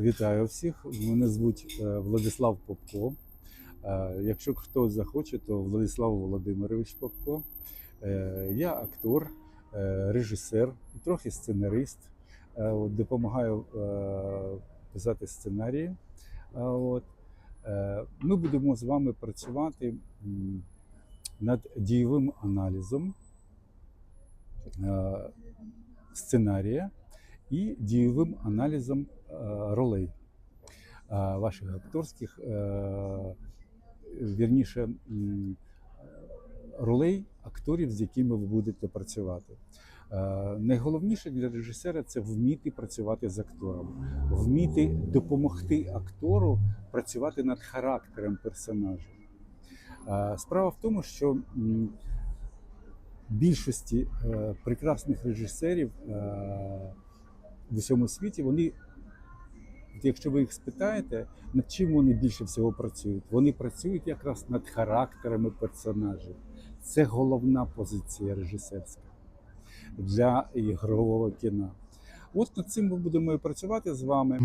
Вітаю всіх. Мене звуть е, Владислав Попко. Е, Якщо хтось захоче, то Владислав Володимирович Попко. Е, Я актор, режисер трохи сценарист. Допомагаю писати сценарії. Ми будемо з вами працювати над дієвим аналізом сценарія і дієвим аналізом ролей е, ваших акторських, е, вірніше, ролей акторів, з якими ви будете працювати. Е, Найголовніше для режисера це вміти працювати з актором, вміти допомогти актору працювати над характером персонажа. Е, Справа в тому, що більшості е, прекрасних режисерів е, в усьому світі, вони, якщо ви їх спитаєте, над чим вони більше всього працюють, вони працюють якраз над характерами персонажів. Це головна позиція режисерська для ігрового кіно. От над цим ми будемо і працювати з вами.